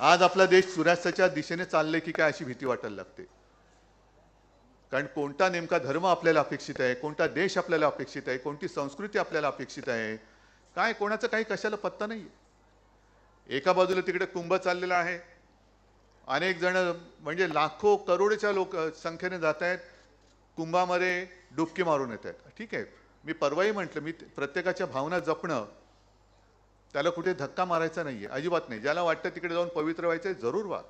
आज आपला देश सूर्यास्ताच्या दिशेने चालले की काय अशी भीती वाटायला लागते. कारण कोणता नेमका धर्म आपल्याला अपेक्षित आहे कोणता देश आपल्याला अपेक्षित आहे कोणती संस्कृती आपल्याला अपेक्षित आहे काय कोणाचं काही कशाला पत्ता नाही एका बाजूला तिकडे कुंभ चाललेला आहे. अनेक जण म्हणजे लाखो करोडच्या लोक संख्येने जात आहेत. कुंभामध्ये डुबकी मारून येत आहेत. ठीक आहे. मी परवाही म्हटलं मी प्रत्येकाच्या भावना जपणं त्याला कुठे धक्का मारायचा नाहीये अजिबात नाही. ज्याला वाटतं तिकडे जाऊन पवित्र व्हायचं जरूर व्हा.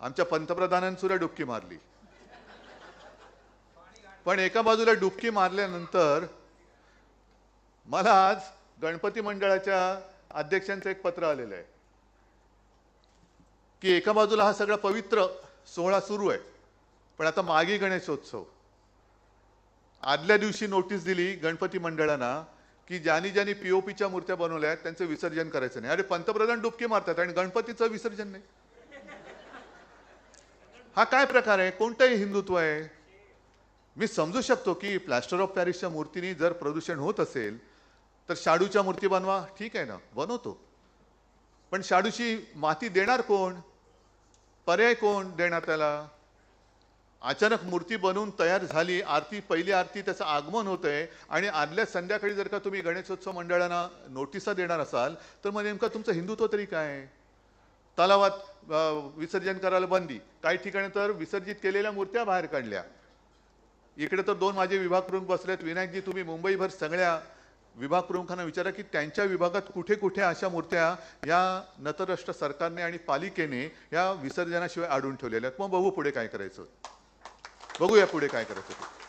आमच्या पंतप्रधानांनी सुद्धा डुबकी मारली. पण एका बाजूला डुबकी मारल्यानंतर मला आज गणपती मंडळाच्या अध्यक्षांचं एक पत्र आलेलं आहे. की एका बाजूला हा सगळा पवित्र सोहळा सुरू आहे. पण आता मागे गणेशोत्सव. आदल्या दिवशी नोटीस दिली गणपती मंडळांना की ज्यांनी ज्यांनी पीओपीच्या मूर्त्या बनवल्या आहेत त्यांचं विसर्जन करायचं नाही. अरे पंतप्रधान डुबकी मारतात आणि गणपतीचं विसर्जन नाही. हा काय प्रकार आहे? कोणतंही हिंदुत्व आहे. मी समजू शकतो की प्लॅस्टर ऑफ पॅरिसच्या मूर्तीनी जर प्रदूषण होत असेल तर शाडूच्या मूर्ती बनवा. ठीक आहे ना? बनवतो. पण शाडूची माती देणार कोण? पर्याय कोण देणार त्याला? अचानक मूर्ती बनवून तयार झाली आरती पहिली आरती त्याचं आगमन होतंय आणि आदल्या संध्याकाळी जर का तुम्ही गणेशोत्सव मंडळांना नोटिसा देणार असाल तर मग नेमकं तुमचं हिंदुत्व तरी काय? तलावात विसर्जन करायला बंदी. काही ठिकाणी तर विसर्जित केलेल्या मूर्त्या बाहेर काढल्या. इकडे तर दोन माझे विभाग प्रमुख बसलेत. विनायकजी तुम्ही मुंबईभर सगळ्या विभाग प्रमुखांना विचारा की त्यांच्या विभागात कुठे कुठे अशा मूर्त्या या नतरराष्ट्र सरकारने आणि पालिकेने या विसर्जनाशिवाय आढळून ठेवलेल्या आहेत. मग बघू पुढे काय करायचं. बघूया पुढे काय करायचं होते.